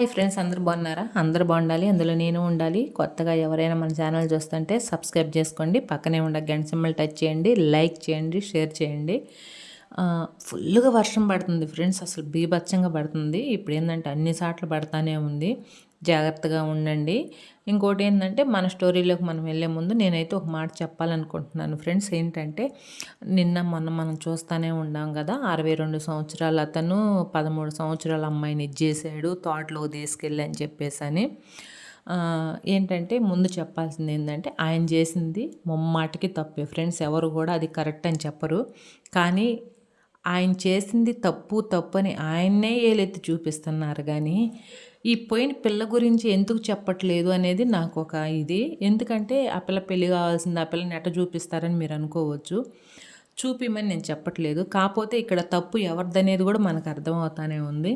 Hi friends అందరు బాగున్నారా? అందరు బాగుండాలి అందులో నేను ఉండాలి. కొత్తగా ఎవరైనా మన ఛానల్ చూస్తుంటే సబ్స్క్రైబ్ చేసుకోండి. పక్కనే ఉండ గంట సింబల్ టచ్ చేయండి లైక్ చేయండి షేర్ చేయండి. ఫుల్గా వర్షం పడుతుంది ఫ్రెండ్స్ అసలు బీభత్సంగా పడుతుంది. ఇప్పుడు ఏంటంటే అన్ని సార్లు పడతానే ఉంది. జాగ్రత్తగా ఉండండి. ఇంకోటి ఏంటంటే మన స్టోరీలోకి మనం వెళ్ళే ముందు నేనైతే ఒక మాట చెప్పాలనుకుంటున్నాను. ఫ్రెండ్స్ ఏంటంటే నిన్న మొన్న మనం చూస్తూనే ఉన్నాం కదా అరవై రెండు సంవత్సరాలు అతను పదమూడు సంవత్సరాల అమ్మాయిని ఇచ్చేసాడు తోటలో తీసుకెళ్ళి అని చెప్పేసి అని ఏంటంటే ముందు చెప్పాల్సింది ఏంటంటే ఆయన చేసింది మొమ్మాటికి తప్పే. ఫ్రెండ్స్ ఎవరు కూడా అది కరెక్ట్ అని చెప్పరు. కానీ ఆయన చేసింది తప్పు తప్పు అని ఆయన్నే ఏలెత్తి చూపిస్తున్నారు. కానీ ఈ పోయిన పిల్ల గురించి ఎందుకు చెప్పట్లేదు అనేది నాకు ఒక ఇది. ఎందుకంటే ఆ పిల్ల పెళ్ళి కావాల్సింది ఆ పిల్ల నెట చూపిస్తారని మీరు అనుకోవచ్చు. చూపిమని నేను చెప్పట్లేదు. కాకపోతే ఇక్కడ తప్పు ఎవరిదనేది కూడా మనకు అర్థమవుతానే ఉంది.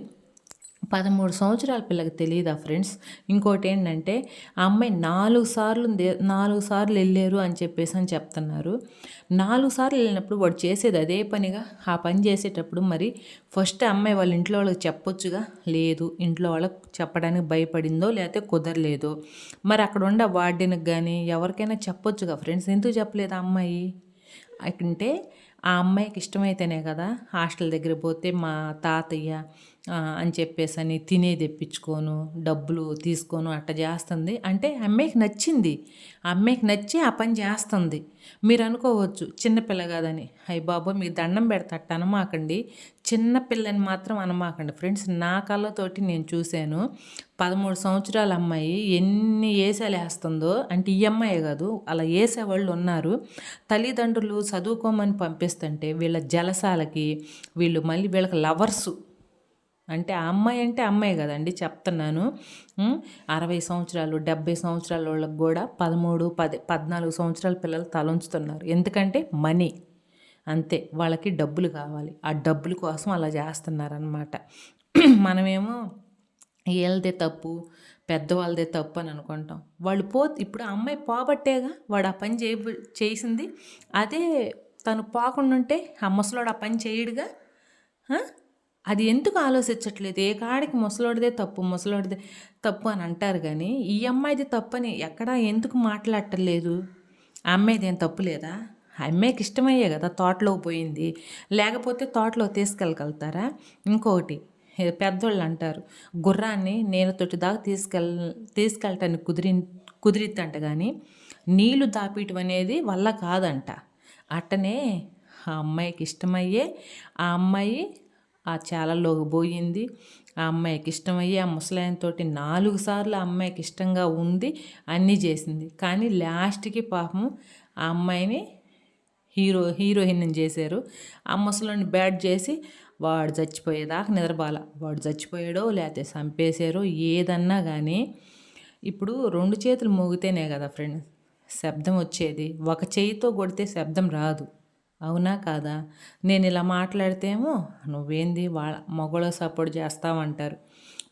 పదమూడు సంవత్సరాల పిల్లకి తెలియదా ఫ్రెండ్స్? ఇంకోటి ఏంటంటే ఆ అమ్మాయి నాలుగు సార్లు నాలుగు సార్లు వెళ్ళారు అని చెప్పేసి అని చెప్తున్నారు. నాలుగు సార్లు వెళ్ళినప్పుడు వాడు చేసేది అదే పనిగా? ఆ పని చేసేటప్పుడు మరి ఫస్ట్ అమ్మాయి వాళ్ళ ఇంట్లో వాళ్ళకి చెప్పొచ్చుగా? లేదు. ఇంట్లో వాళ్ళకి చెప్పడానికి భయపడిందో లేకపోతే కుదరలేదో? మరి అక్కడ ఉండే వార్డెన్కి కానీ ఎవరికైనా చెప్పొచ్చుగా ఫ్రెండ్స్? ఎందుకు చెప్పలేదు ఆ అమ్మాయి? అంటే ఆ అమ్మాయికి ఇష్టమైతేనే కదా హాస్టల్ దగ్గర పోతే మా తాతయ్య అని చెప్పేసి అని తినే తెప్పించుకోను డబ్బులు తీసుకోను అట్ట చేస్తుంది. అంటే అమ్మాయికి నచ్చింది. అమ్మాయికి నచ్చి ఆ పని చేస్తుంది. మీరు అనుకోవచ్చు చిన్నపిల్ల కాదని. అయ్య బాబు మీకు దండం పెడతట్టు అనమాకండి. చిన్నపిల్లని మాత్రం అనమాకండి. ఫ్రెండ్స్ నా కళ్ళతోటి నేను చూశాను. పదమూడు సంవత్సరాల అమ్మాయి ఎన్ని వేసాలు వేస్తుందో అంటే ఈ అమ్మాయి కాదు అలా వేసేవాళ్ళు ఉన్నారు. తల్లిదండ్రులు చదువుకోమని పంపిస్తుంటే వీళ్ళ జలసాలకి వీళ్ళు మళ్ళీ వీళ్ళకి లవర్సు. అంటే ఆ అమ్మాయి అంటే అమ్మాయి కదండి చెప్తున్నాను. అరవై సంవత్సరాలు డెబ్బై సంవత్సరాల వాళ్ళకి కూడా పదమూడు పది పద్నాలుగు సంవత్సరాల పిల్లలు తలంచుతున్నారు. ఎందుకంటే మనీ. అంతే. వాళ్ళకి డబ్బులు కావాలి. ఆ డబ్బుల కోసం అలా చేస్తున్నారనమాట మనమేమో వీళ్ళదే తప్పు పెద్దవాళ్ళదే తప్పు అని అనుకుంటాం. వాళ్ళు పో ఇప్పుడు అమ్మాయి పోబట్టేగా వాడు ఆ పని చేయ చేసింది. అదే తను పోకుండా ఉంటే ఆ ముసలోడు ఆ పని చేయడుగా? అది ఎందుకు ఆలోచించట్లేదు? ఏ కాడికి ముసలోడిదే తప్పు ముసలోడిదే తప్పు అని అంటారు కానీ ఈ అమ్మాయిది తప్పని ఎక్కడా ఎందుకు మాట్లాడటలేదు? ఆ అమ్మాయిది ఏం తప్పు లేదా? ఆ అమ్మాయికి ఇష్టమయ్యే కదా తోటలో పోయింది. లేకపోతే తోటలో తీసుకెళ్ళగలుగుతారా? ఇంకొకటి పెద్దోళ్ళు అంటారు గుర్రాన్ని నేలతోటి దాకా తీసుకెళ్ తీసుకెళ్ళటానికి కుదిరి కుదిరిద్దంట కానీ నీళ్ళు దాపీయటం అనేది వల్ల కాదంట. అట్టనే ఆ అమ్మాయికి ఇష్టమయ్యే ఆ అమ్మాయి ఆ చాలల్లోకి పోయింది. ఆ అమ్మాయికి ఇష్టమయ్యి ఆ ముసలాయనతోటి నాలుగు సార్లు ఆ అమ్మాయికి ఇష్టంగా ఉంది అన్నీ చేసింది. కానీ లాస్ట్కి పాపం ఆ అమ్మాయిని హీరో హీరోయిన్ చేశారు. ఆ ముసలిని బ్యాడ్ చేసి వాడు చచ్చిపోయేదాకా నిద్రబాల వాడు చచ్చిపోయాడో లేకపోతే చంపేశారో ఏదన్నా కానీ ఇప్పుడు రెండు చేతులు మోగితేనే కదా ఫ్రెండ్ శబ్దం వచ్చేది. ఒక చేయితో కొడితే శబ్దం రాదు. అవునా కాదా? నేను ఇలా మాట్లాడితేమో నువ్వేంది వాళ్ళ మగవాళ్ళు సపోర్ట్ చేస్తావంటారు.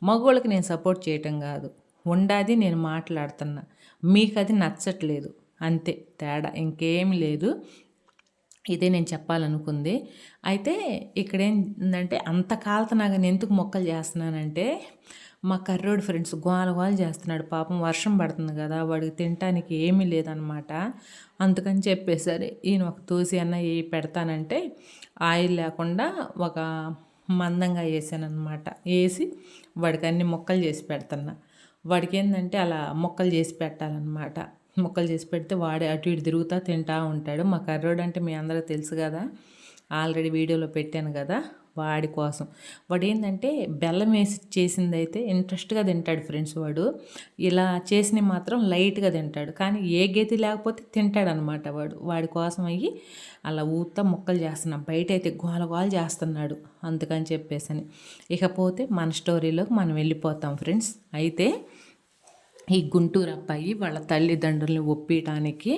మగవాళ్ళకి నేను సపోర్ట్ చేయటం కాదు. ఉండాది నేను మాట్లాడుతున్నా. మీకు అది నచ్చట్లేదు. అంతే. తేడా. ఇంకేమి లేదు. ఇదే నేను చెప్పాలనుకుంది. అయితే ఇక్కడ ఏంటంటే అంత కాలత నాకు ఎందుకు మొక్కలు చేస్తున్నానంటే మా కర్రోడు ఫ్రెండ్స్ గోల గోల చేస్తున్నాడు. పాపం వర్షం పడుతుంది కదా వాడికి తినటానికి ఏమీ లేదనమాట అందుకని చెప్పేసరి ఈయన ఒక తూసి అన్న ఏ పెడతానంటే ఆయిల్ లేకుండా ఒక మందంగా వేసానమాట వేసి వాడికి అన్ని మొక్కలు చేసి పెడుతున్నా. వాడికి ఏంటంటే అలా మొక్కలు చేసి పెట్టాలన్నమాట. మొక్కలు చేసి పెడితే వాడే అటు ఇటు తిరుగుతూ తింటూ ఉంటాడు. మా కర్రోడు అంటే మీ అందరూ తెలుసు కదా ఆల్రెడీ వీడియోలో పెట్టాను కదా వాడి కోసం. వాడు ఏంటంటే బెల్లం వేసి చేసింది అయితే ఇంట్రెస్ట్గా తింటాడు ఫ్రెండ్స్ వాడు. ఇలా చేసినవి మాత్రం లైట్గా తింటాడు. కానీ ఏ గతి లేకపోతే తింటాడనమాట వాడు. వాడి కోసం అయ్యి అలా ఊతా ముక్కలు చేస్తున్నాం. బయట అయితే గోల గోల చేస్తున్నాడు అందుకని చెప్పేసి అని ఇకపోతే మన స్టోరీలోకి మనం వెళ్ళిపోతాం ఫ్రెండ్స్. అయితే ఈ గుంటూరు అబ్బాయి వాళ్ళ తల్లిదండ్రులను ఒప్పించడానికి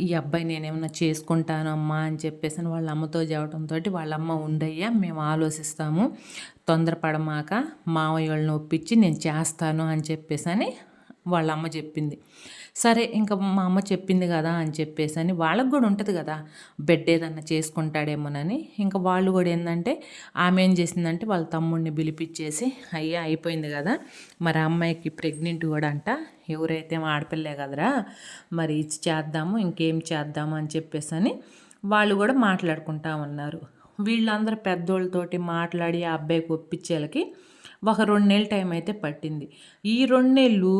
ఈ అబ్బాయి నేనేమన్నా చేసుకుంటాను అమ్మా అని చెప్పేసి వాళ్ళ అమ్మతో చెప్పడంతో వాళ్ళ అమ్మ ఉండయ్యా మేము ఆలోచిస్తాము తొందరపడమాక మావయ్య వాళ్ళని ఒప్పించి నేను చేస్తాను అని చెప్పేసి అని వాళ్ళ అమ్మ చెప్పింది. సరే ఇంకా మా అమ్మ చెప్పింది కదా అని చెప్పేసి అని వాళ్ళకు కూడా ఉంటుంది కదా. బెడ్ ఏదన్నా చేసుకుంటాడేమోనని. ఇంకా వాళ్ళు కూడా ఏంటంటే ఆమె ఏం చేసిందంటే వాళ్ళ తమ్ముడిని పిలిపించేసి అయ్యా అయిపోయింది కదా. మరి అమ్మాయికి ప్రెగ్నెంట్ కూడా అంట. ఎవరైతే ఆడపిల్లే కదరా మరి ఇచ్చి చేద్దాము ఇంకేం చేద్దాము అని చెప్పేసి అని వాళ్ళు కూడా మాట్లాడుకుంటా ఉన్నారు. వీళ్ళందరూ పెద్దోళ్ళతోటి మాట్లాడి ఆ అబ్బాయికి ఒప్పించేలకి ఒక రెండు నెలల టైం అయితే పట్టింది. ఈ రెండు నెలలు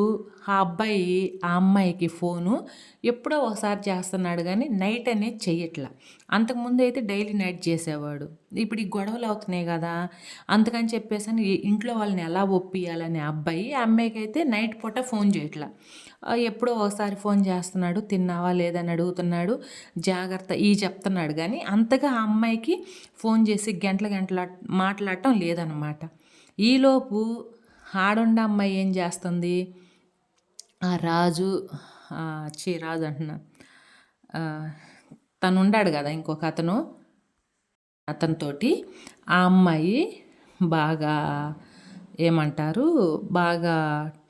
ఆ అబ్బాయి ఆ అమ్మాయికి ఫోను ఎప్పుడో ఒకసారి చేస్తున్నాడు కానీ నైట్ అనేది చెయ్యట్లా. అంతకుముందు అయితే డైలీ నైట్ చేసేవాడు. ఇప్పుడు ఈ గొడవలు అవుతున్నాయి కదా అందుకని చెప్పేసి అని ఇంట్లో వాళ్ళని ఎలా ఒప్పియాలని అబ్బాయి ఆ అమ్మాయికి అయితే నైట్ పూట ఫోన్ చేయట్లా. ఎప్పుడో ఒకసారి ఫోన్ చేస్తున్నాడు తిన్నావా లేదని అడుగుతున్నాడు జాగ్రత్త ఈ చెప్తున్నాడు. కానీ అంతగా ఆ అమ్మాయికి ఫోన్ చేసి గంటల గంటల మాట్లాడటం లేదనమాట ఈలోపు ఆడుండ అమ్మాయి ఏం చేస్తుంది? ఆ రాజు చీ రాజు అంటున్నా. తను ఉండాడు కదా ఇంకొక అతను. అతనితోటి ఆ అమ్మాయి బాగా ఏమంటారు? బాగా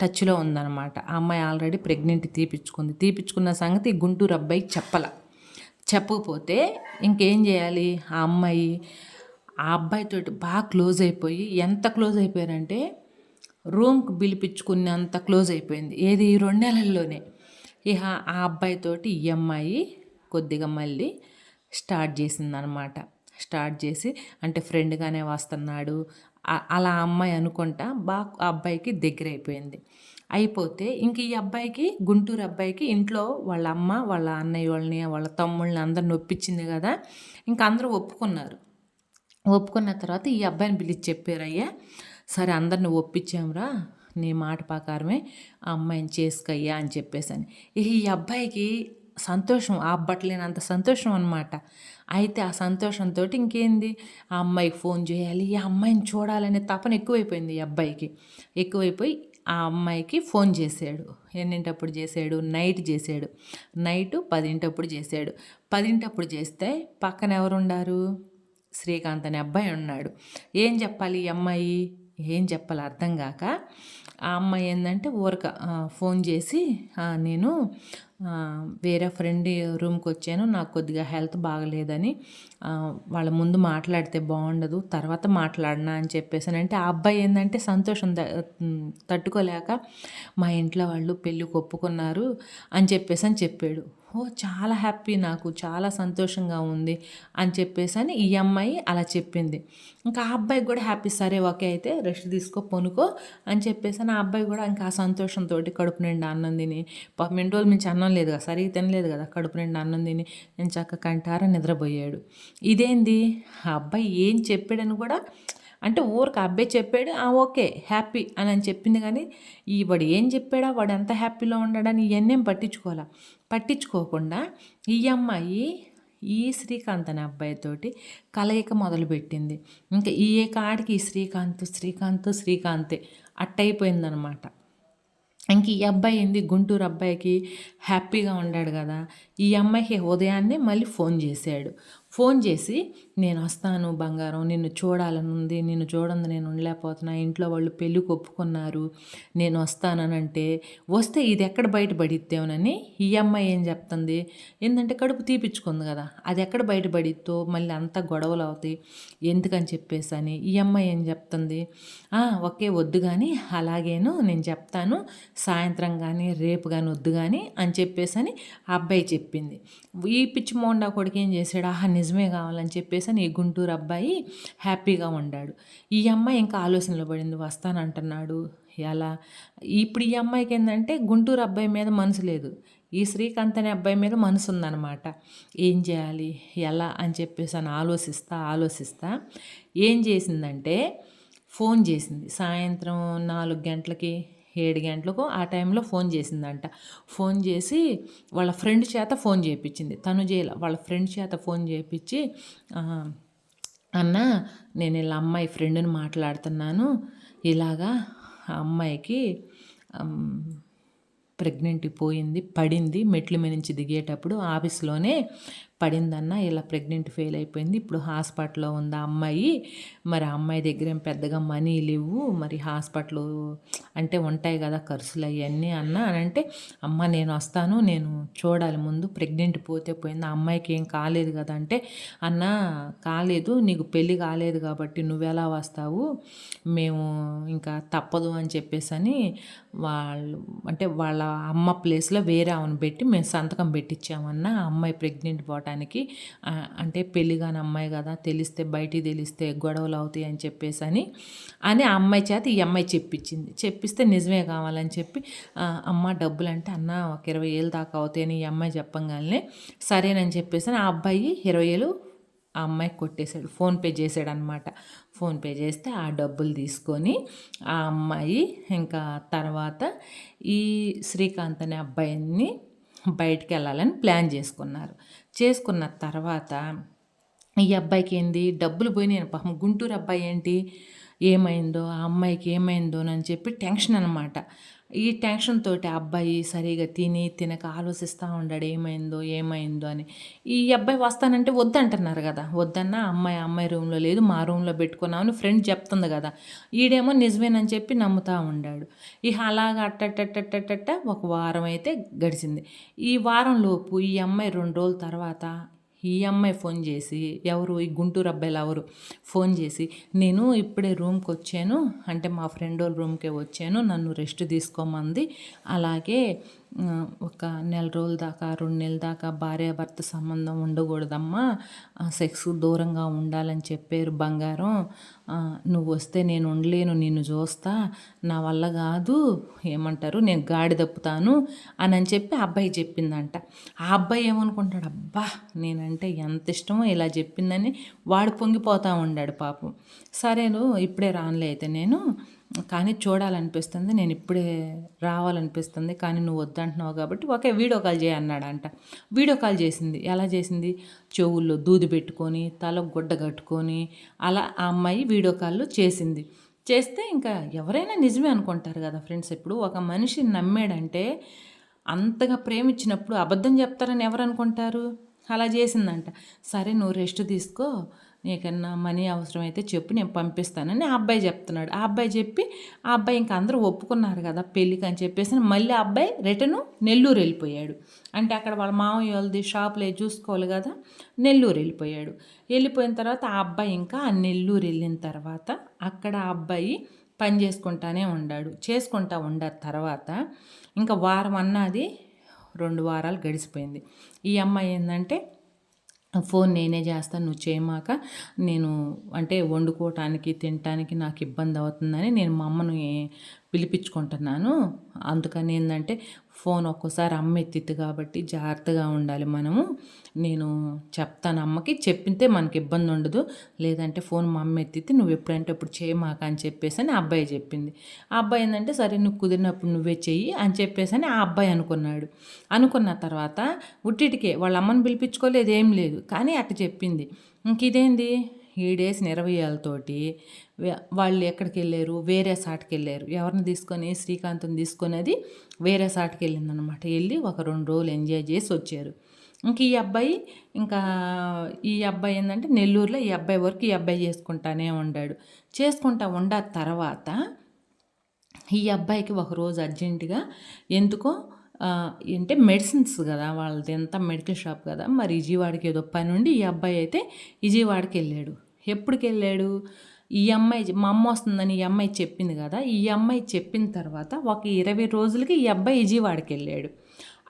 టచ్లో ఉందన్నమాట. ఆ అమ్మాయి ఆల్రెడీ ప్రెగ్నెంట్ తీపిచ్చుకుంది. తీపిచ్చుకున్న సంగతి గుంటూరు అబ్బాయికి చెప్పల. చెప్పకపోతే ఇంకేం చేయాలి? ఆ అమ్మాయి ఆ అబ్బాయితో బాగా క్లోజ్ అయిపోయి ఎంత క్లోజ్ అయిపోయారంటే రూమ్కి పిలిపించుకున్నంత క్లోజ్ అయిపోయింది. ఏది ఈ రెండు నెలల్లోనే. ఇక ఆ అబ్బాయితోటి ఈ అమ్మాయి కొద్దిగా మళ్ళీ స్టార్ట్ చేసిందనమాట స్టార్ట్ చేసి అంటే ఫ్రెండ్గానే వస్తున్నాడు. అలా అమ్మాయి అనుకుంటా బాగా ఆ అబ్బాయికి దగ్గర అయిపోయింది. అయిపోతే ఇంక ఈ అబ్బాయికి గుంటూరు అబ్బాయికి ఇంట్లో వాళ్ళ అమ్మ వాళ్ళ అన్నయ్య వాళ్ళని వాళ్ళ తమ్ముళ్ళని అందరిని ఒప్పించింది కదా. ఇంక అందరూ ఒప్పుకున్నారు. ఒప్పుకున్న తర్వాత ఈ అబ్బాయిని పిలిచి చెప్పారయ్యా సరే అందరిని ఒప్పించాంరా నీ మాట ప్రకారమే ఆ అమ్మాయిని చేసుకయ్యా అని చెప్పేసాను. ఈ అబ్బాయికి సంతోషం ఆ అబ్బట్లేనంత సంతోషం అనమాట అయితే ఆ సంతోషంతో ఇంకేంది? ఆ అమ్మాయికి ఫోన్ చేయాలి ఈ అమ్మాయిని చూడాలనే తపన ఎక్కువైపోయింది ఈ అబ్బాయికి. ఎక్కువైపోయి ఆ అమ్మాయికి ఫోన్ చేశాడు. ఎన్నింటప్పుడు చేశాడు? నైట్ చేశాడు. నైట్ పదింటప్పుడు చేశాడు. పదింటప్పుడు చేస్తే పక్కన ఎవరు ఉండారు శ్రీకాంత్ అనే అబ్బాయి ఉన్నాడు. ఏం చెప్పాలి ఈ అమ్మాయి? ఏం చెప్పాలి అర్థం కాక ఆ అమ్మాయి ఏంటంటే ఊరక ఫోన్ చేసి నేను వేరే ఫ్రెండ్ రూమ్కి వచ్చాను నాకు కొద్దిగా హెల్త్ బాగలేదని వాళ్ళ ముందు మాట్లాడితే బాగుండదు తర్వాత మాట్లాడినా అని చెప్పేసి అంటే ఆ అబ్బాయి ఏంటంటే సంతోషం తట్టుకోలేక మా ఇంట్లో వాళ్ళు పెళ్ళి ఒప్పుకున్నారు అని చెప్పేసి అని చెప్పాడు. ఓ చాలా హ్యాపీ నాకు చాలా సంతోషంగా ఉంది అని చెప్పేసి అని ఈ అమ్మాయి అలా చెప్పింది. ఇంకా ఆ అబ్బాయికి కూడా హ్యాపీ సరే ఓకే అయితే రెస్ట్ తీసుకో పొనుకో అని చెప్పేసి ఆ అబ్బాయి కూడా ఇంకా ఆ సంతోషంతో కడుపు నిండా అన్నం తిని పాపం ఎన్ని రోజుల నుంచి అన్నం లేదు కదా సరిగ్గా తినలేదు కదా కడుపు నిండా అన్నం తిని నేను చక్క కంటారా నిద్రపోయాడు. ఇదేంది? ఆ అబ్బాయి ఏం చెప్పాడని కూడా అంటే ఊరికి అబ్బాయి చెప్పాడు ఓకే హ్యాపీ అని అని చెప్పింది కానీ ఈ వాడు ఏం చెప్పాడా వాడు ఎంత హ్యాపీలో ఉన్నాడని ఇవన్నీ పట్టించుకోవాలా? పట్టించుకోకుండా ఈ అమ్మాయి ఈ శ్రీకాంత్ అనే అబ్బాయితోటి కలయిక మొదలుపెట్టింది. ఇంకా ఈ కాడికి ఈ శ్రీకాంత్ శ్రీకాంత్ శ్రీకాంతే అట్టయిపోయిందనమాట. ఇంక ఈ అబ్బాయి ఏంది? గుంటూరు అబ్బాయికి హ్యాపీగా ఉన్నాడు కదా. ఈ అమ్మాయికి ఉదయాన్నే మళ్ళీ ఫోన్ చేశాడు. ఫోన్ చేసి నేను వస్తాను బంగారం నిన్ను చూడాలని ఉంది నిన్ను చూడండి నేను ఉండలేకపోతున్నా ఇంట్లో వాళ్ళు పెళ్ళి ఒప్పుకున్నారు నేను వస్తానంటే వస్తే ఇది ఎక్కడ బయటపడిద్దేమోనని ఈ అమ్మాయి ఏం చెప్తుంది? ఏంటంటే కడుపు తీపిచ్చుకుంది కదా అది ఎక్కడ బయటపడిద్దో మళ్ళీ అంతా గొడవలు అవుతాయి ఎందుకని చెప్పేసి అని ఈ అమ్మాయి ఏం చెప్తుంది? ఒకే వద్దు కానీ అలాగేను నేను చెప్తాను సాయంత్రం కానీ రేపు కానీ వద్దు కానీ అని చెప్పేసి అని ఆ అబ్బాయి చెప్పింది. ఈ పిచ్చి మోండా కొడుకు ఏం చేశాడు? ఆహా నిజం నిజమే కావాలని చెప్పేసి ఈ గుంటూరు అబ్బాయి హ్యాపీగా ఉండాడు. ఈ అమ్మాయి ఇంకా ఆలోచనలో పడింది వస్తానంటున్నాడు. ఎలా? ఇప్పుడు ఈ అమ్మాయికి ఏంటంటే గుంటూరు అబ్బాయి మీద మనసు లేదు. ఈ శ్రీకాంత్ అనే అబ్బాయి మీద మనసు ఉందన్నమాట. ఏం చేయాలి? ఎలా? అని చెప్పేసి అని ఆలోచిస్తా ఆలోచిస్తా. ఏం చేసిందంటే ఫోన్ చేసింది. సాయంత్రం నాలుగు గంటలకి ఏడు గంటలకు ఆ టైంలో ఫోన్ చేసిందంట. ఫోన్ చేసి వాళ్ళ ఫ్రెండ్ చేత ఫోన్ చేయించింది. తను చేయాల వాళ్ళ ఫ్రెండ్ చేత ఫోన్ చేయించి అన్న నేను ఇలా అమ్మాయి ఫ్రెండ్ని మాట్లాడుతున్నాను. ఇలాగా ఆ అమ్మాయికి ప్రెగ్నెంట్ పోయింది పడింది మెట్ల మీద నుంచి దిగేటప్పుడు ఆఫీస్లోనే పడిందన్న ఇలా ప్రెగ్నెంట్ ఫెయిల్ అయిపోయింది. ఇప్పుడు హాస్పిటల్లో ఉంది ఆ అమ్మాయి? మరి ఆ అమ్మాయి దగ్గర ఏం పెద్దగా మనీ లేవు. మరి హాస్పిటల్ అంటే ఉంటాయి కదా ఖర్చులు అవన్నీ అన్న అని అంటే అమ్మ నేను వస్తాను నేను చూడాలి. ముందు ప్రెగ్నెంట్ పోతే పోయింది. ఆ అమ్మాయికి ఏం కాలేదు కదా అంటే అన్న కాలేదు నీకు పెళ్ళి కాలేదు కాబట్టి నువ్వెలా వస్తావు? మేము ఇంకా తప్పదు అని చెప్పేసి అని వాళ్ళు అంటే వాళ్ళ అమ్మ ప్లేస్లో వేరే ఆమెను పెట్టి మేము సంతకం పెట్టించామన్న ఆ అమ్మాయి ప్రెగ్నెంట్ పోవటం ఆ, అంటే పెళ్ళి కాని అమ్మాయి కదా తెలిస్తే బయటికి తెలిస్తే గొడవలు అవుతాయి అని చెప్పేసి అని అని ఆ అమ్మాయి చేత ఈ అమ్మాయి చెప్పించింది. చెప్పిస్తే నిజమే కావాలని చెప్పి అమ్మ డబ్బులు అంటే అన్న ఒక ఇరవై ఏళ్ళు దాకా అవుతాయని ఈ అమ్మాయి చెప్పంగానే సరేనని చెప్పేసి అని ఆ అబ్బాయి ఇరవై ఏళ్ళు ఆ అమ్మాయికి కొట్టేశాడు. ఫోన్పే చేశాడు అనమాట ఫోన్పే చేస్తే ఆ డబ్బులు తీసుకొని ఆ అమ్మాయి ఇంకా తర్వాత ఈ శ్రీకాంత్ అనే అబ్బాయిని బయటికి వెళ్ళాలని ప్లాన్ చేసుకున్నారు. చేసుకున్న తర్వాత ఈ అబ్బాయికి ఏంది? డబ్బులు పోయినాయి పాపం. గుంటూరు అబ్బాయి ఏంటి? ఏమైందో? ఆ అమ్మాయికి ఏమైందో అని చెప్పి టెన్షన్ అనమాట ఈ టెన్షన్ తోటి అబ్బాయి సరిగా తిని తినక ఆలోచిస్తూ ఉన్నాడు ఏమైందో ఏమైందో అని. ఈ అబ్బాయి వస్తానంటే వద్దంటున్నారు కదా. వద్దన్నా అమ్మాయి అమ్మాయి రూమ్లో లేదు మా రూమ్లో పెట్టుకున్నామని ఫ్రెండ్ చెప్తుంది కదా. ఈడేమో నిజమేనని చెప్పి నమ్ముతా ఉన్నాడు ఇక అలాగా అట్టట్టట్టట్టట్ట ఒక వారం అయితే గడిచింది. ఈ వారంలోపు ఈ అమ్మాయి రెండు రోజుల తర్వాత ఈ అమ్మాయి ఫోన్ చేసి ఎవరు? ఈ గుంటూరు అబ్బాయిలు ఎవరు? ఫోన్ చేసి నేను ఇప్పుడే రూమ్కి వచ్చాను అంటే మా ఫ్రెండ్ వాళ్ళ రూమ్కే వచ్చాను నన్ను రెస్ట్ తీసుకోమంది అలాగే ఒక నెల రోజుల దాకా రెండు నెలల దాకా భార్యాభర్త సంబంధం ఉండకూడదమ్మా. సెక్స్ దూరంగా ఉండాలని చెప్పారు బంగారం. నువ్వు వస్తే నేను ఉండలేను నిన్ను చూస్తా. నా వల్ల కాదు. ఏమంటారు? నేను గాడి తప్పుతాను అని అని చెప్పి ఆ అబ్బాయి చెప్పిందంట. ఆ అబ్బాయి ఏమనుకుంటాడు? అబ్బా నేనంటే ఎంత ఇష్టమో ఇలా చెప్పిందని వాడు పొంగిపోతూ ఉండాడు పాపం. సరేను ఇప్పుడే రానులే అయితే నేను. కానీ చూడాలనిపిస్తుంది నేను ఇప్పుడే రావాలనిపిస్తుంది కానీ నువ్వు వద్దంటున్నావు కాబట్టి ఒకే వీడియో కాల్ చేయన్నాడంట వీడియో కాల్ చేసింది. ఎలా చేసింది? చెవుల్లో దూది పెట్టుకొని తల గుడ్డ కట్టుకొని అలా ఆ అమ్మాయి వీడియో కాల్ చేసింది. చేస్తే ఇంకా ఎవరైనా నిజమే అనుకుంటారు కదా ఫ్రెండ్స్ ఇప్పుడు. ఒక మనిషి నమ్మాడంటే అంతగా ప్రేమించినప్పుడు అబద్ధం చెప్తారని ఎవరు అనుకుంటారు? అలా చేసిందంట. సరే నువ్వు రెస్ట్ తీసుకో నీకన్నా మనీ అవసరమైతే చెప్పు నేను పంపిస్తానని ఆ అబ్బాయి చెప్తున్నాడు. ఆ అబ్బాయి చెప్పి ఆ అబ్బాయి ఇంకా అందరూ ఒప్పుకున్నారు కదా పెళ్ళికి అని చెప్పేసి మళ్ళీ ఆ అబ్బాయి రిటర్ను నెల్లూరు వెళ్ళిపోయాడు. అంటే అక్కడ వాళ్ళ మామయ్య వాళ్ళది షాప్లో చూసుకోవాలి కదా నెల్లూరు వెళ్ళిపోయాడు. వెళ్ళిపోయిన తర్వాత ఆ అబ్బాయి ఇంకా ఆ నెల్లూరు వెళ్ళిన తర్వాత అక్కడ ఆ అబ్బాయి పని చేసుకుంటానే ఉండాడు. చేసుకుంటా ఉండ తర్వాత ఇంకా వారం అన్నది రెండు వారాలు గడిచిపోయింది. ఈ అమ్మాయి ఏంటంటే ఫోన్ నేనే చేస్తాను నువ్వు చేయమాక. నేను అంటే వండుకోవటానికి తినటానికి నాకు ఇబ్బంది అవుతుందని నేను మా అమ్మను పిలిపించుకుంటున్నాను. అందుకని ఏంటంటే ఫోన్ ఒక్కోసారి అమ్మ ఎత్తిద్ది కాబట్టి జాగ్రత్తగా ఉండాలి మనము. నేను చెప్తాను అమ్మకి చెప్పితే మనకి ఇబ్బంది ఉండదు. లేదంటే ఫోన్ మా అమ్మ ఎత్తితే నువ్వు ఎప్పుడంటే అప్పుడు చేయమాక అని చెప్పేసి అని ఆ అబ్బాయి చెప్పింది. ఆ అబ్బాయి ఏంటంటే సరే నువ్వు కుదిరినప్పుడు నువ్వే చెయ్యి అని చెప్పేసి అని ఆ అబ్బాయి అనుకున్నాడు. అనుకున్న తర్వాత ఉట్టిటికే వాళ్ళ అమ్మని పిలిపించుకోలేదు ఏం లేదు. కానీ అట్ట చెప్పింది. ఇంక ఇదేంది? ఈడేసిన ఇరవై ఏళ్ళతోటి వాళ్ళు ఎక్కడికి వెళ్ళారు వేరే సాటికి వెళ్ళారు ఎవరిని తీసుకొని? శ్రీకాంత్ని తీసుకొని అది వేరే సాటికి వెళ్ళిందనమాట వెళ్ళి ఒక రెండు రోజులు ఎంజాయ్ చేసి వచ్చారు. ఇంక ఈ అబ్బాయి ఇంకా ఈ అబ్బాయి ఏంటంటే నెల్లూరులో ఈ అబ్బాయి వరకు ఈ అబ్బాయి చేసుకుంటానే ఉండాడు. చేసుకుంటా ఉండ తర్వాత ఈ అబ్బాయికి ఒకరోజు అర్జెంటుగా ఎందుకో అంటే మెడిసిన్స్ కదా వాళ్ళది ఎంత మెడికల్ షాప్ కదా. మరి విజయవాడకి ఏదో పని ఉండి ఈ అబ్బాయి అయితే విజయవాడకి వెళ్ళాడు. ఎప్పటికి వెళ్ళాడు? ఈ అమ్మాయి మా అమ్మ వస్తుందని ఈ అమ్మాయి చెప్పింది కదా ఈ అమ్మాయి చెప్పిన తర్వాత ఒక ఇరవై రోజులకి ఈ అబ్బాయి విజయవాడకి వెళ్ళాడు.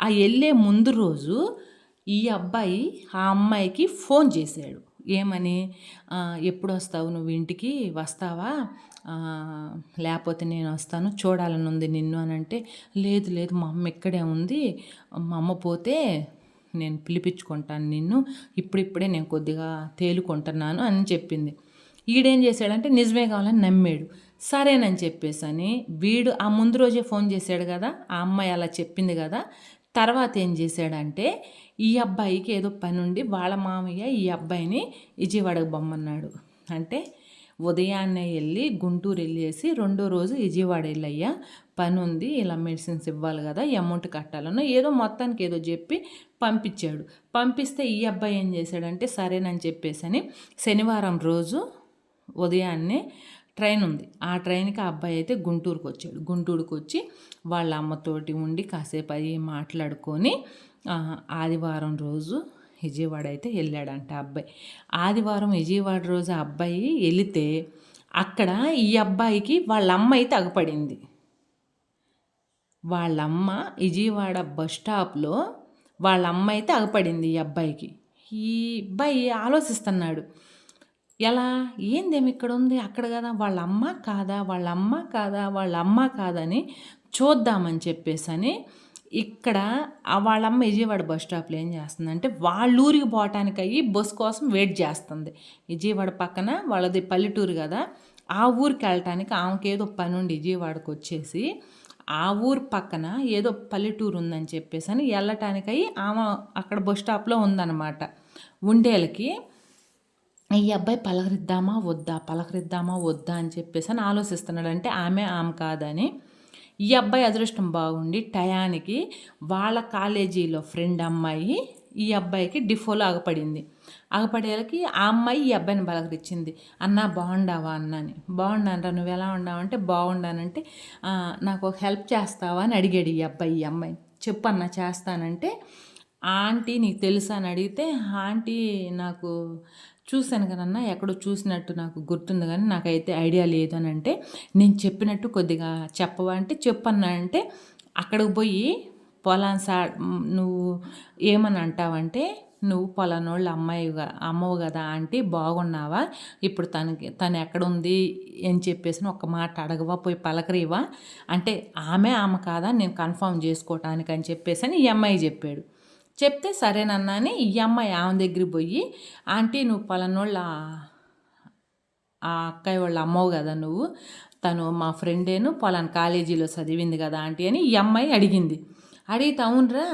ఆ వెళ్ళే ముందు రోజు ఈ అబ్బాయి ఆ అమ్మాయికి ఫోన్ చేశాడు. ఏమని ఎప్పుడు వస్తావు నువ్వు ఇంటికి? వస్తావా? లేకపోతే నేను వస్తాను చూడాలని ఉంది నిన్ను అని అంటే లేదు లేదు మా అమ్మ ఇక్కడే ఉంది. మా అమ్మ పోతే నేను పిలిపించుకుంటాను నిన్ను. ఇప్పుడిప్పుడే నేను కొద్దిగా తేలుకుంటున్నాను అని చెప్పింది. ఈడేం చేశాడంటే నిజమే కావాలని నమ్మాడు. సరేనని చెప్పేసి అని వీడు ఆ ముందు రోజే ఫోన్ చేశాడు కదా ఆ అమ్మాయి అలా చెప్పింది కదా తర్వాత ఏం చేశాడంటే ఈ అబ్బాయికి ఏదో పని ఉండి వాళ్ళ మామయ్య ఈ అబ్బాయిని విజయవాడకు బొమ్మన్నాడు. అంటే ఉదయాన్నే వెళ్ళి గుంటూరు వెళ్ళేసి రెండో రోజు విజయవాడ వెళ్ళయ్యా. పని ఉంది ఇలా మెడిసిన్స్ ఇవ్వాలి కదా అమౌంట్ కట్టాలన్నా ఏదో మొత్తానికి ఏదో చెప్పి పంపించాడు. పంపిస్తే ఈ అబ్బాయి ఏం చేశాడంటే సరేనని చెప్పేసి శనివారం రోజు ఉదయాన్నే ట్రైన్ ఉంది. ఆ ట్రైన్కి ఆ అబ్బాయి అయితే గుంటూరుకు వచ్చాడు గుంటూరుకు వచ్చి వాళ్ళ అమ్మతోటి ఉండి కాసేపు అయ్యి మాట్లాడుకొని ఆదివారం రోజు విజయవాడ అయితే వెళ్ళాడంట అబ్బాయి. ఆదివారం విజయవాడ రోజు ఆ అబ్బాయి వెళితే అక్కడ ఈ అబ్బాయికి వాళ్ళ అమ్మ అయితే అగపడింది. వాళ్ళమ్మ విజయవాడ బస్ స్టాప్లో వాళ్ళ అమ్మ అయితే అగపడింది ఈ అబ్బాయికి. ఈ అబ్బాయి ఆలోచిస్తున్నాడు. ఎలా? ఏందేమి ఇక్కడ ఉంది? అక్కడ కదా వాళ్ళ అమ్మ కాదా? వాళ్ళ అమ్మ కాదా? వాళ్ళ అమ్మ కాదని చూద్దామని చెప్పేసి అని ఇక్కడ వాళ్ళమ్మ విజయవాడ బస్ స్టాప్లో ఏం చేస్తుందంటే వాళ్ళ ఊరికి పోవటానికి అయ్యి బస్ కోసం వెయిట్ చేస్తుంది. విజయవాడ పక్కన వాళ్ళది పల్లెటూరు కదా ఆ ఊరికి వెళ్ళటానికి ఆమెకి ఏదో పని ఉండి విజయవాడకు వచ్చేసి ఆ ఊరు పక్కన ఏదో పల్లెటూరు ఉందని చెప్పేసి అని వెళ్ళటానికై ఆమె అక్కడ బస్ స్టాప్లో ఉందన్నమాట. ఉండేలకి ఈ అబ్బాయి పలకరిద్దామా వద్దా పలకరిద్దామా వద్దా అని చెప్పేసి అని ఆలోచిస్తున్నాడు. అంటే ఆమె ఆమె కాదని ఈ అబ్బాయి అదృష్టం బాగుండి టయానికి వాళ్ళ కాలేజీలో ఫ్రెండ్ అమ్మాయి ఈ అబ్బాయికి డిఫోలో ఆగపడింది ఆగపడేలకి ఆ అమ్మాయి ఈ అబ్బాయిని బలకరించింది అన్న బాగుండావా అన్నని బాగుండానరా నువ్వు ఎలా ఉన్నావంటే బాగుండానంటే నాకు ఒక హెల్ప్ చేస్తావా? అని అడిగాడు ఈ అబ్బాయి ఈ అమ్మాయి చెప్పు అన్న చేస్తానంటే ఆంటీ నీకు తెలుసా? అని అడిగితే ఆంటీ నాకు చూశాను కదన్న ఎక్కడో చూసినట్టు నాకు గుర్తుంది కానీ నాకైతే ఐడియా లేదు అని అంటే నేను చెప్పినట్టు కొద్దిగా చెప్పవా అంటే చెప్పన్నా అంటే అక్కడికి పోయి పొలాన్ని సా నువ్వు ఏమని అంటావంటే నువ్వు పొలానోళ్ళ అమ్మాయి అమ్మవు కదా ఆంటీ బాగున్నావా? ఇప్పుడు తనకి తను ఎక్కడుంది? అని చెప్పేసి ఒక మాట అడగవా పోయి పలకరివా? అంటే ఆమె ఆమె కాదా? నేను కన్ఫర్మ్ చేసుకోవటానికి అని చెప్పేసి అని ఈ అమ్మాయి చెప్పాడు. చెప్తే సరేనన్నా అని ఈ అమ్మాయి ఆమె దగ్గరికి పోయి ఆంటీ నువ్వు పలానోళ్ళ ఆ అక్కయ్య వాళ్ళ అమ్మవు కదా నువ్వు? తను మా ఫ్రెండేను పలానా కాలేజీలో చదివింది కదా ఆంటీ అని ఈ అమ్మాయి అడిగింది. అడిగితే అవునరా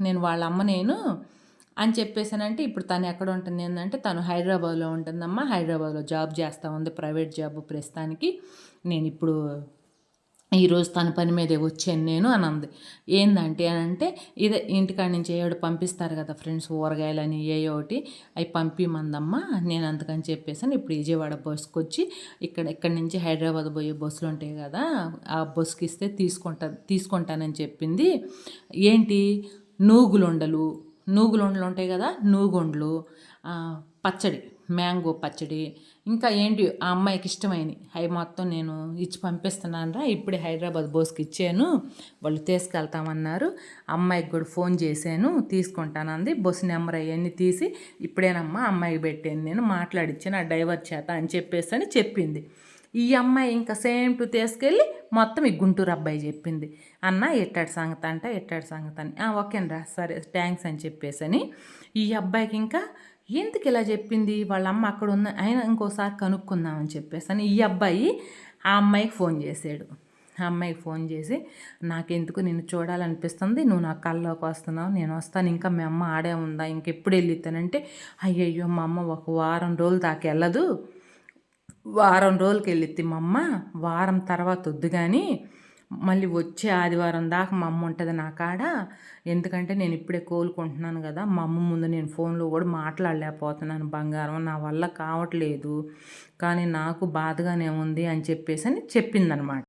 నేను వాళ్ళ అమ్మ నేను అని చెప్పేసానంటే ఇప్పుడు తను ఎక్కడ ఉంటుంది ఏంటంటే తను హైదరాబాద్లో ఉంటుందమ్మా హైదరాబాద్లో జాబ్ చేస్తూ ఉంది ప్రైవేట్ జాబ్ ప్రస్తుతానికి. నేను ఇప్పుడు ఈరోజు తన పని మీదే వచ్చాను నేను అని అంది. ఏందంటే అని అంటే ఇదే ఇంటికాడ నుంచి ఏడు పంపిస్తారు కదా ఫ్రెండ్స్ ఊరగాయలని ఏ ఒకటి అవి పంపిమందమ్మా నేను అందుకని చెప్పేసాను ఇప్పుడు విజయవాడ బస్సుకు వచ్చి ఇక్కడ ఇక్కడి నుంచి హైదరాబాద్ పోయే బస్సులు ఉంటాయి కదా ఆ బస్సుకి ఇస్తే తీసుకుంటా తీసుకుంటానని చెప్పింది. ఏంటి? నూగులుండలు నూగులుండలు ఉంటాయి కదా నూగుండ్లు పచ్చడి. మ్యాంగో పచ్చడి ఇంకా ఏంటి ఆ అమ్మాయికి ఇష్టమైనవి అవి మొత్తం నేను ఇచ్చి పంపిస్తున్నాను రా ఇప్పుడే హైదరాబాద్ బోస్కి ఇచ్చాను. వాళ్ళు తీసుకెళ్తామన్నారు. అమ్మాయికి కూడా ఫోన్ చేశాను తీసుకుంటానంది. బస్సు నెంబర్ అవన్నీ తీసి ఇప్పుడేనమ్మా అమ్మాయికి పెట్టాను నేను మాట్లాడిచ్చాను ఆ డ్రైవర్ చేత అని చెప్పేసి అని చెప్పింది. ఈ అమ్మాయి ఇంకా సేమ్ టు తీసుకెళ్ళి మొత్తం ఈ గుంటూరు అబ్బాయి చెప్పింది. అన్న ఎట్టాడు సంగతి అంట ఎట్టాడు సంగతి అని. ఓకేనరా సరే థ్యాంక్స్ అని చెప్పేసి అని ఈ అబ్బాయికి ఇంకా ఎందుకు ఇలా చెప్పింది? వాళ్ళ అమ్మ అక్కడ ఉన్న ఆయన ఇంకోసారి కనుక్కుందామని చెప్పేసి అని ఈ అబ్బాయి ఆ అమ్మాయికి ఫోన్ చేశాడు. ఆ అమ్మాయికి ఫోన్ చేసి నాకెందుకు? నిన్ను చూడాలనిపిస్తుంది. నువ్వు నా కల్లోకి వస్తున్నావు. నేను వస్తాను. ఇంకా మీ అమ్మ ఆడే ఉందా? ఇంకెప్పుడు వెళ్ళిస్తానంటే అయ్యయ్యో మా అమ్మ ఒక వారం రోజులు దాకా వెళ్ళదు. వారం రోజులకి వెళ్ళిద్ది మా అమ్మ. వారం తర్వాత వద్దు కానీ మళ్ళీ వచ్చే ఆదివారం దాకా మా అమ్మ ఉంటుంది నా కాడ. ఎందుకంటే నేను ఇప్పుడే కోలుకుంటున్నాను కదా. మా అమ్మ ముందు నేను ఫోన్లో కూడా మాట్లాడలేకపోతున్నాను. బంగారం నా వల్ల కావట్లేదు. కానీ నాకు బాధగానే ఉంది అని చెప్పేసి అని చెప్పిందనమాట.